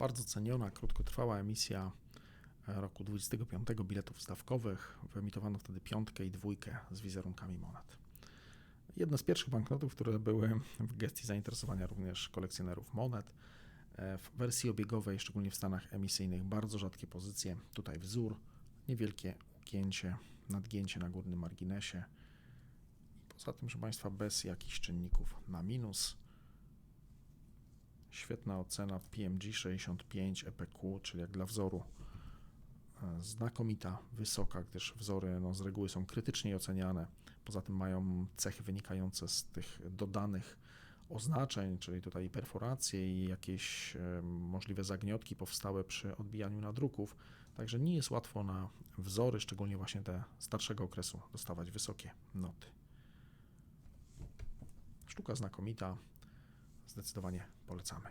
Bardzo ceniona, krótkotrwała emisja e, roku 25 biletów stawkowych. Wyemitowano wtedy piątkę i dwójkę z wizerunkami monet. Jedne z pierwszych banknotów, które były w gestii zainteresowania również kolekcjonerów monet. E, W wersji obiegowej, szczególnie w stanach emisyjnych, bardzo rzadkie pozycje. Tutaj wzór, niewielkie ugięcie, nadgięcie na górnym marginesie. Poza tym, proszę Państwa, bez jakichś czynników na minus. Świetna ocena PMG 65 EPQ, czyli jak dla wzoru e, znakomita, wysoka, gdyż wzory no, z reguły są krytycznie oceniane. Poza tym mają cechy wynikające z tych dodanych oznaczeń, czyli tutaj perforacje i jakieś e, możliwe zagniotki powstałe przy odbijaniu nadruków. Także nie jest łatwo na wzory, szczególnie właśnie te starszego okresu, dostawać wysokie noty. Sztuka znakomita, zdecydowanie polecamy.